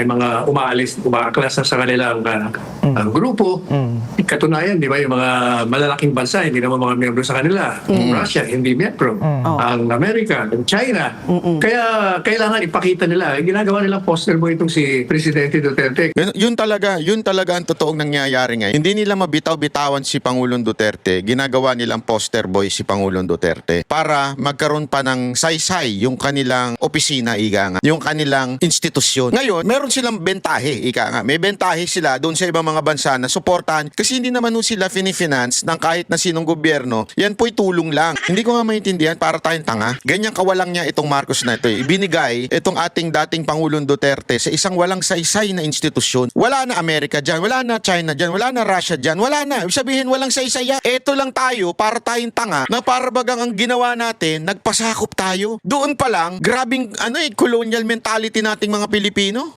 may mga umaalis, umaaklas na sa kanilang ah, ah, grupo. Katunayan, di ba, yung mga malalaking bansa, hindi naman mga miyembro sa kanila. Russia, hindi miyembro. Ang Amerika, ang China. Kaya kailangan ipakita nila. Eh, Ginagawa nilang poster mo itong si Presidente Duterte. Yun, yun talaga, yun talaga ang totoong nangyayari ngayon. Hindi nila mabitaw-bitawan si Pangulong Duterte. Ginagawa nilang poster boy si Pangulong Duterte para magkaroon pa ng saysay yung kanilang opisina, ika nga, yung kanilang institusyon. Ngayon, meron silang bentahe, ika nga. May bentahe sila doon sa ibang mga bansa na suportahan kasi hindi naman ho sila finifinance ng kahit na sinong gobyerno. Yan po'y tulong lang. Hindi ko nga maintindihan para tayong tanga. Ganyan kawalang niya itong Marcos na ito. eh. Ibinigay itong ating dating Pangulong Duterte sa isang walang saysay na institusyon. Wala na Amerika dyan, wala na China dyan, wala na Russia dyan, wala na. Sabihin walang saysay. Ito lang tayo para tayong tanga na para bagang ang ginawa natin, nagpasakop tayo. Doon pa lang, grabing ano eh, colonial mentality nating mga Pilipino.